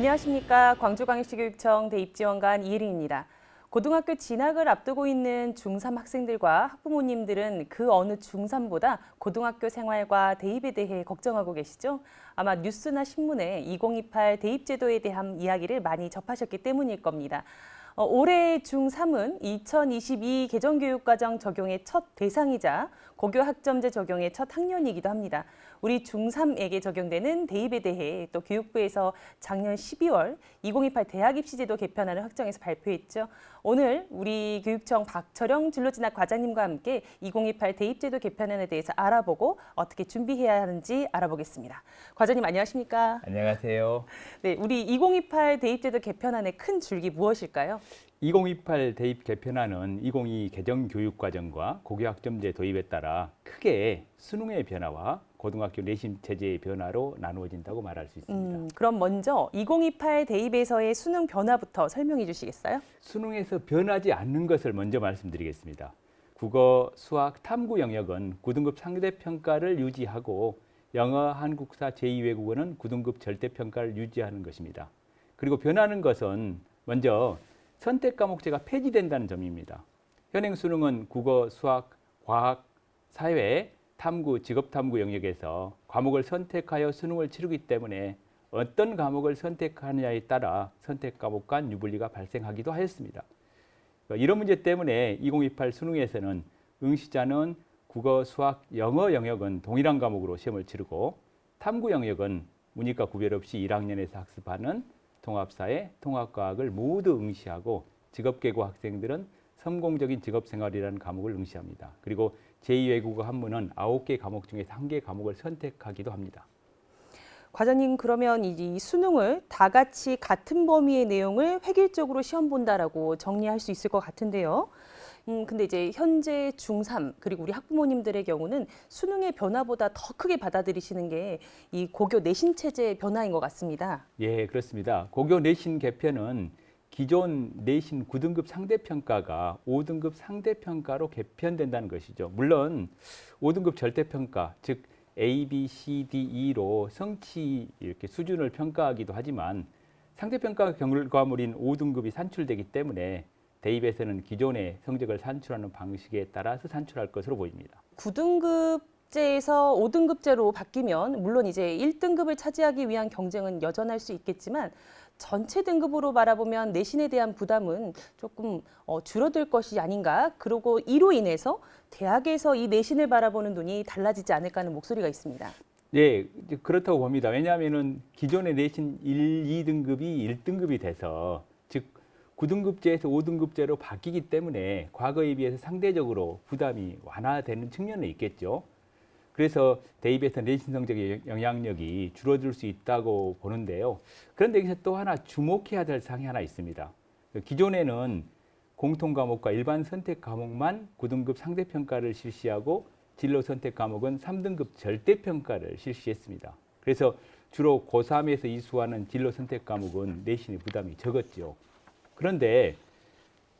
안녕하십니까. 광주광역시교육청 대입지원관 이혜린입니다. 고등학교 진학을 앞두고 있는 중3 학생들과 학부모님들은 그 어느 중3보다 고등학교 생활과 대입에 대해 걱정하고 계시죠? 아마 뉴스나 신문에 2028 대입 제도에 대한 이야기를 많이 접하셨기 때문일 겁니다. 어, 올해 중3은 2022 개정교육과정 적용의 첫 대상이자 고교 학점제 적용의 첫 학년이기도 합니다. 우리 중3에게 적용되는 대입에 대해 또 교육부에서 작년 12월 2028 대학 입시제도 개편안을 확정해서 발표했죠. 오늘 우리 교육청 박철영 진로진학 과장님과 함께 2028 대입제도 개편안에 대해서 알아 보고 어떻게 준비해야 하는지 알아보겠습니다. 과장님 안녕하십니까? 안녕하세요. 네, 우리 2028 대입제도 개편안의 큰 줄기 무엇일까요? 2028 대입 개편안은 2022 개정 교육 과정과 고교 학점제 도입에 따라 크게 수능의 변화와 고등학교 내신 체제의 변화로 나누어진다고 말할 수 있습니다. 음, 그럼 먼저 2028 대입에서의 수능 변화부터 설명해 주시겠어요? 수능에서 변하지 않는 것을 먼저 말씀드리겠습니다. 국어, 수학, 탐구 영역은 9등급 상대 평가를 유지하고 영어, 한국사, 제2외국어는 9등급 절대 평가를 유지하는 것입니다. 그리고 변하는 것은 먼저 선택 과목제가 폐지된다는 점입니다. 현행 수능은 국어, 수학, 과학, 사회, 탐구, 직업탐구 영역에서 과목을 선택하여 수능을 치르기 때문에 어떤 과목을 선택하느냐에 따라 선택 과목 간 유불리가 발생하기도 하였습니다. 이런 문제 때문에 2028 수능에서는 응시자는 국어, 수학, 영어 영역은 동일한 과목으로 시험을 치르고 탐구 영역은 문이과 구별 없이 1학년에서 학습하는 통합사회, 통합과학을 모두 응시하고 직업계고 학생들은 성공적인 직업생활이라는 과목을 응시합니다. 그리고 제2외국어 한문은 9개 과목 중에서 1개 과목을 선택하기도 합니다. 과장님 그러면 이 수능을 다 같이 같은 범위의 내용을 획일적으로 시험 본다라고 정리할 수 있을 것 같은데요. 음, 근데 이제 현재 중3 그리고 우리 학부모님들의 경우는 수능의 변화보다 더 크게 받아들이시는 게 이 고교 내신 체제의 변화인 것 같습니다. 예, 그렇습니다. 고교 내신 개편은 기존 내신 9등급 상대평가가 5등급 상대평가로 개편된다는 것이죠. 물론 5등급 절대평가, 즉 A, B, C, D, E로 성취 이렇게 수준을 평가하기도 하지만 상대평가 결과물인 5등급이 산출되기 때문에 대입에서는 기존의 성적을 산출하는 방식에 따라서 산출할 것으로 보입니다. 9등급 제에서 5등급제로 바뀌면 물론 이제 1등급을 차지하기 위한 경쟁은 여전할 수 있겠지만 전체 등급으로 바라보면 내신에 대한 부담은 조금 어, 줄어들 것이 아닌가. 그리고 이로 인해서 대학에서 이 내신을 바라보는 눈이 달라지지 않을까 하는 목소리가 있습니다. 네, 그렇다고 봅니다. 왜냐하면은 기존의 내신 1, 2등급이 1등급이 돼서 즉 9등급제에서 5등급제로 바뀌기 때문에 과거에 비해서 상대적으로 부담이 완화되는 측면은 있겠죠. 그래서 대입에서 내신 성적의 영향력이 줄어들 수 있다고 보는데요. 그런데 여기서 또 하나 주목해야 될 사항이 하나 있습니다. 기존에는 공통 과목과 일반 선택 과목만 9등급 상대 평가를 실시하고 진로 선택 과목은 3등급 절대 평가를 실시했습니다. 그래서 주로 고3에서 이수하는 진로 선택 과목은 내신의 부담이 적었죠. 그런데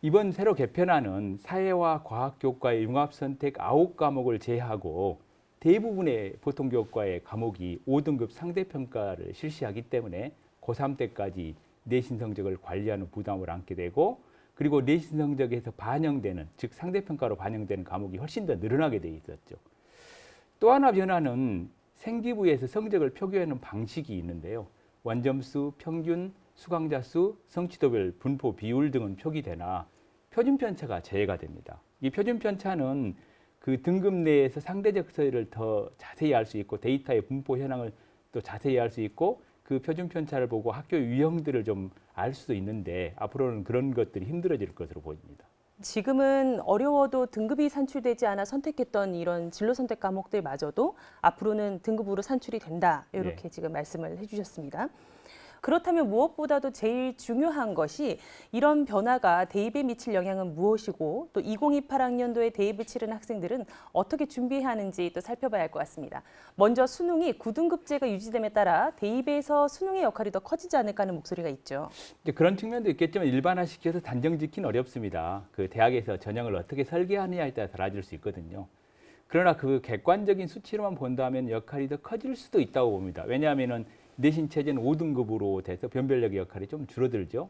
이번 새로 개편안은 사회와 과학 교과의 융합 선택 9과목을 제외하고 대부분의 보통 교과의 과목이 5등급 상대 평가를 실시하기 때문에 고3 때까지 내신 성적을 관리하는 부담을 안게 되고 그리고 내신 성적에서 반영되는 즉 상대 평가로 반영되는 과목이 훨씬 더 늘어나게 돼 있었죠. 또 하나 변화는 생기부에서 성적을 표기하는 방식이 있는데요. 원점수, 평균, 수강자 수, 성취도별 분포 비율 등은 표기되나 표준 편차가 제외가 됩니다. 이 표준 편차는 그 등급 내에서 상대적 서열을 더 자세히 알 수 있고 데이터의 분포 현황을 또 자세히 알 수 있고 그 표준 편차를 보고 학교 유형들을 좀 알 수도 있는데 앞으로는 그런 것들이 힘들어질 것으로 보입니다. 지금은 어려워도 등급이 산출되지 않아 선택했던 이런 진로 선택 과목들마저도 앞으로는 등급으로 산출이 된다. 이렇게 네. 지금 말씀을 해주셨습니다. 그렇다면 무엇보다도 제일 중요한 것이 이런 변화가 대입에 미칠 영향은 무엇이고 또 2028학년도에 대입을 치른 학생들은 어떻게 준비해야 하는지 또 살펴봐야 할 것 같습니다. 먼저 수능이 9등급제가 유지됨에 따라 대입에서 수능의 역할이 더 커지지 않을까 하는 목소리가 있죠. 이제 그런 측면도 있겠지만 일반화시켜서 단정 짓기는 어렵습니다. 그 대학에서 전형을 어떻게 설계하느냐에 따라 달라질 수 있거든요. 그러나 그 객관적인 수치로만 본다면 역할이 더 커질 수도 있다고 봅니다. 왜냐하면은 내신 체제는 5등급으로 돼서 변별력의 역할이 좀 줄어들죠.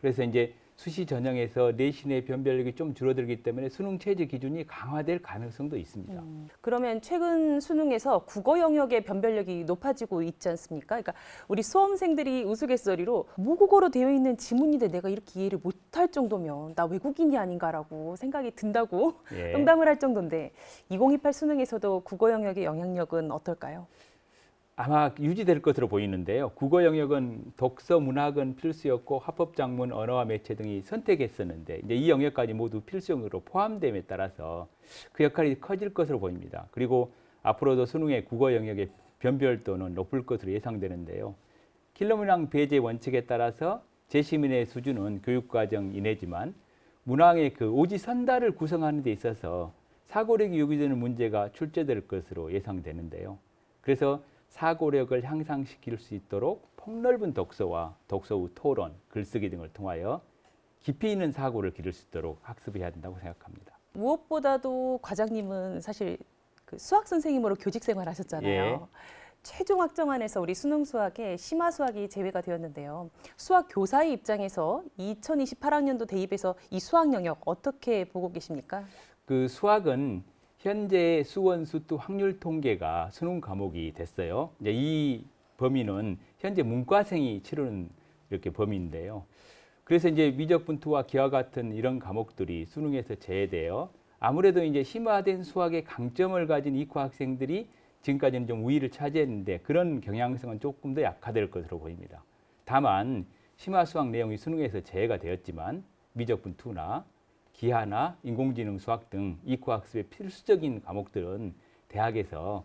그래서 이제 수시 전형에서 내신의 변별력이 좀 줄어들기 때문에 수능 체제 기준이 강화될 가능성도 있습니다. 음, 그러면 최근 수능에서 국어 영역의 변별력이 높아지고 있지 않습니까? 그러니까 우리 수험생들이 우스갯소리로 모국어로 되어 있는 지문인데 내가 이렇게 이해를 못할 정도면 나 외국인이 아닌가라고 생각이 든다고 예. 농담을 할 정도인데 2028 수능에서도 국어 영역의 영향력은 어떨까요? 아마 유지될 것으로 보이는데요. 국어 영역은 독서 문학은 필수였고 합법 작문, 언어와 매체 등이 선택했었는데 이제 이 영역까지 모두 필수형으로 포함됨에 따라서 그 역할이 커질 것으로 보입니다. 그리고 앞으로도 수능의 국어 영역의 변별도는 높을 것으로 예상되는데요. 킬러문항 배제 원칙에 따라서 재시민의 수준은 교육과정 이내지만 문항의 그 오지 선달을 구성하는 데 있어서 사고력이 요구되는 문제가 출제될 것으로 예상되는데요. 그래서 사고력을 향상시킬 수 있도록 폭넓은 독서와 독서 후 토론, 글쓰기 등을 통하여 깊이 있는 사고를 기를 수 있도록 학습해야 된다고 생각합니다. 무엇보다도 과장님은 사실 그 수학 선생님으로 교직 생활하셨잖아요. 예. 최종 확정안에서 우리 수능 수학에 심화 수학이 제외가 되었는데요. 수학 교사의 입장에서 2028학년도 대입에서 이 수학 영역 어떻게 보고 계십니까? 그 수학은 현재 수원 수투 확률 통계가 수능 과목이 됐어요. 이제 이 범위는 현재 문과생이 치르는 이렇게 범위인데요. 그래서 이제 미적분투와 기하 같은 이런 과목들이 수능에서 제외되어 아무래도 이제 심화된 수학의 강점을 가진 이과 학생들이 지금까지는 좀 우위를 차지했는데 그런 경향성은 조금 더 약화될 것으로 보입니다. 다만 심화 수학 내용이 수능에서 제외가 되었지만 미적분투나 기하나 인공지능 수학 등 이과 학습의 필수적인 과목들은 대학에서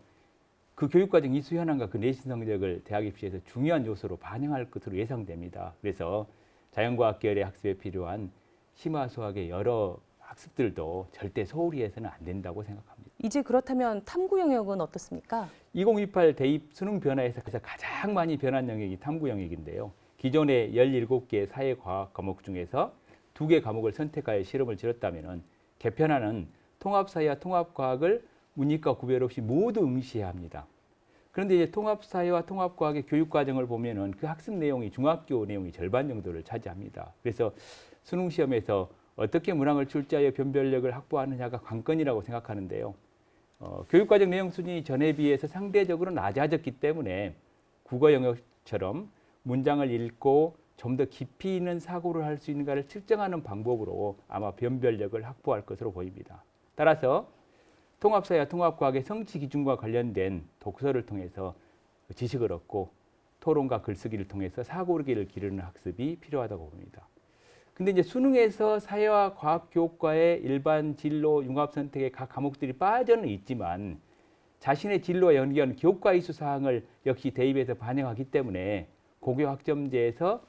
그 교육과정 이수 현황과 그 내신 성적을 대학 입시에서 중요한 요소로 반영할 것으로 예상됩니다. 그래서 자연과학 계열의 학습에 필요한 심화 수학의 여러 학습들도 절대 소홀히 해서는 안 된다고 생각합니다. 이제 그렇다면 탐구 영역은 어떻습니까? 2028 대입 수능 변화에서 가장 많이 변한 영역이 탐구 영역인데요. 기존의 17개 사회과학 과목 중에서 두 개 과목을 선택하여 실험을 치렀다면 개편하는 통합사회와 통합과학을 문이과 구별 없이 모두 응시해야 합니다. 그런데 이제 통합사회와 통합과학의 교육과정을 보면은 그 학습 내용이 중학교 내용이 절반 정도를 차지합니다. 그래서 수능 시험에서 어떻게 문항을 출제하여 변별력을 확보하느냐가 관건이라고 생각하는데요. 어, 교육과정 내용 수준이 전에 비해서 상대적으로 낮아졌기 때문에 국어 영역처럼 문장을 읽고 좀 더 깊이 있는 사고를 할 수 있는가를 측정하는 방법으로 아마 변별력을 확보할 것으로 보입니다. 따라서 통합사회와 통합과학의 성취 기준과 관련된 독서를 통해서 지식을 얻고 토론과 글쓰기를 통해서 사고를 기르는 학습이 필요하다고 봅니다. 근데 이제 수능에서 사회와 과학 교과의 일반 진로 융합 선택의 각 과목들이 빠져는 있지만 자신의 진로와 연계한 교과 이수 사항을 역시 대입에서 반영하기 때문에 고교 학점제에서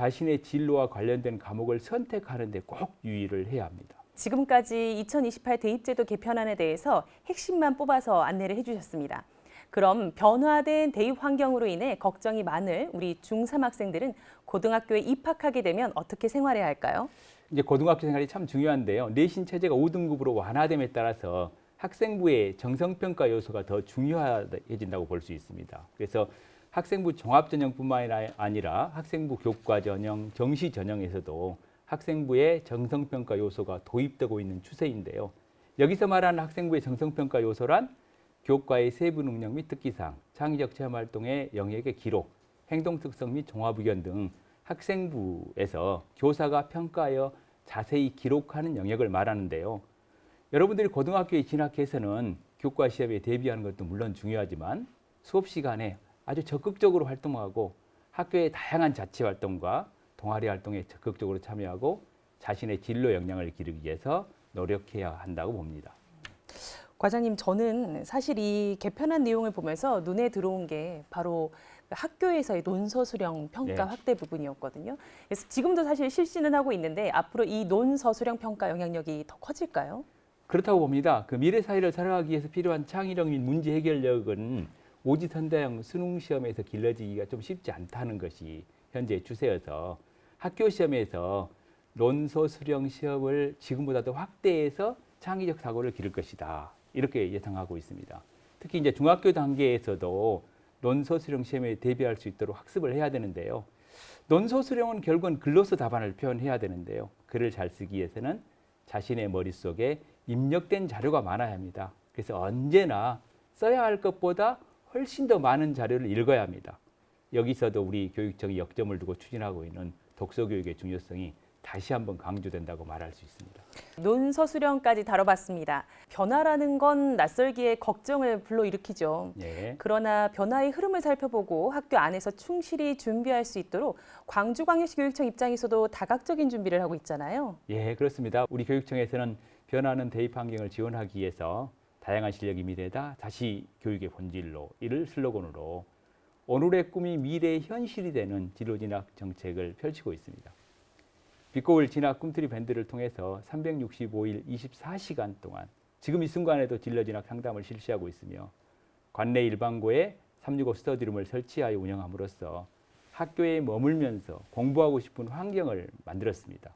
자신의 진로와 관련된 과목을 선택하는 데 꼭 유의를 해야 합니다. 지금까지 2028 대입제도 개편안에 대해서 핵심만 뽑아서 안내를 해주셨습니다. 그럼 변화된 대입 환경으로 인해 걱정이 많을 우리 중3 학생들은 고등학교에 입학하게 되면 어떻게 생활해야 할까요? 이제 고등학교 생활이 참 중요한데요. 내신 체제가 5등급으로 완화됨에 따라서 학생부의 정성평가 요소가 더 중요해진다고 볼 수 있습니다. 그래서 학생부 종합 전형뿐만 아니라 학생부 교과 전형, 정시 전형에서도 학생부의 정성평가 요소가 도입되고 있는 추세인데요. 여기서 말하는 학생부의 정성평가 요소란 교과의 세부 능력 및 특기사항, 창의적 체험 활동의 영역의 기록, 행동 특성 및 종합 의견 등 학생부에서 교사가 평가하여 자세히 기록하는 영역을 말하는데요. 여러분들이 고등학교에 진학해서는 교과 시험에 대비하는 것도 물론 중요하지만 수업 시간에 아주 적극적으로 활동하고 학교의 다양한 자치 활동과 동아리 활동에 적극적으로 참여하고 자신의 진로 역량을 기르기 위해서 노력해야 한다고 봅니다. 과장님, 저는 사실 이 개편한 내용을 보면서 눈에 들어온 게 바로 학교에서의 논서 수령 평가 네. 확대 부분이었거든요. 그래서 지금도 사실 실시는 하고 있는데 앞으로 이 논서 수령 평가 영향력이 더 커질까요? 그렇다고 봅니다. 그 미래 사회를 살아가기 위해서 필요한 창의력 및 문제 해결력은 오지선다형 수능 시험에서 길러지기가 좀 쉽지 않다는 것이 현재 추세여서 학교 시험에서 논서 수령 시험을 지금보다 더 확대해서 창의적 사고를 기를 것이다. 이렇게 예상하고 있습니다. 특히 이제 중학교 단계에서도 논소 수령 시험에 대비할 수 있도록 학습을 해야 되는데요. 논소 수령은 결국은 글로서 답안을 표현해야 되는데요. 글을 잘 쓰기 위해서는 자신의 머릿속에 입력된 자료가 많아야 합니다. 그래서 언제나 써야 할 것보다 훨씬 더 많은 자료를 읽어야 합니다. 여기서도 우리 교육청이 역점을 두고 추진하고 있는 독서 교육의 중요성이 다시 한번 강조된다고 말할 수 있습니다. 논서 수령까지 다뤄봤습니다. 변화라는 건 낯설기에 걱정을 불러일으키죠. 예. 그러나 변화의 흐름을 살펴보고 학교 안에서 충실히 준비할 수 있도록 광주광역시 교육청 입장에서도 다각적인 준비를 하고 있잖아요. 예, 그렇습니다. 우리 교육청에서는 변화하는 대입 환경을 지원하기 위해서 다양한 실력 이 미래다 다시 교육의 본질로 이를 슬로건으로 오늘의 꿈이 미래의 현실이 되는 진로 진학 정책을 펼치고 있습니다. 빛고울 진학 꿈틀이 밴드를 통해서 365일 24시간 동안 지금 이 순간에도 진로 진학 상담을 실시하고 있으며 관내 일반고에 365 스터디룸을 설치하여 운영함으로써 학교에 머물면서 공부하고 싶은 환경을 만들었습니다.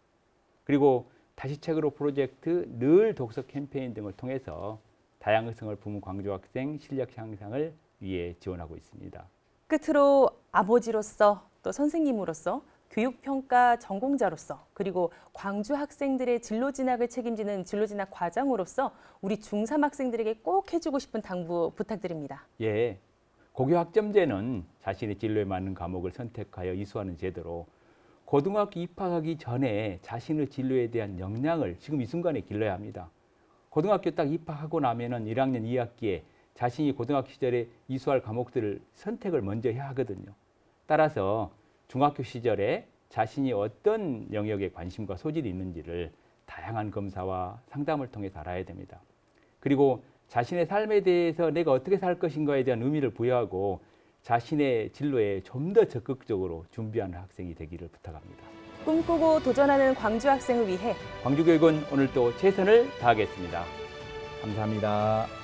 그리고 다시 책으로 프로젝트, 늘 독서 캠페인 등을 통해서 다양성을 품은 광주 학생 실력 향상을 위해 지원하고 있습니다. 끝으로 아버지로서 또 선생님으로서 교육평가 전공자로서 그리고 광주 학생들의 진로 진학을 책임지는 진로 진학 과장으로서 우리 중3 학생들에게 꼭 해주고 싶은 당부 부탁드립니다. 예, 고교 학점제는 자신의 진로에 맞는 과목을 선택하여 이수하는 제도로 고등학교 입학하기 전에 자신의 진로에 대한 역량을 지금 이 순간에 길러야 합니다. 고등학교 딱 입학하고 나면은 1학년 2학기에 자신이 고등학교 시절에 이수할 과목들을 선택을 먼저 해야 하거든요. 따라서 중학교 시절에 자신이 어떤 영역에 관심과 소질이 있는지를 다양한 검사와 상담을 통해 알아야 됩니다. 그리고 자신의 삶에 대해서 내가 어떻게 살 것인가에 대한 의미를 부여하고 자신의 진로에 좀 더 적극적으로 준비하는 학생이 되기를 부탁합니다. 꿈꾸고 도전하는 광주 학생을 위해 광주교육은 오늘 또 최선을 다하겠습니다. 감사합니다.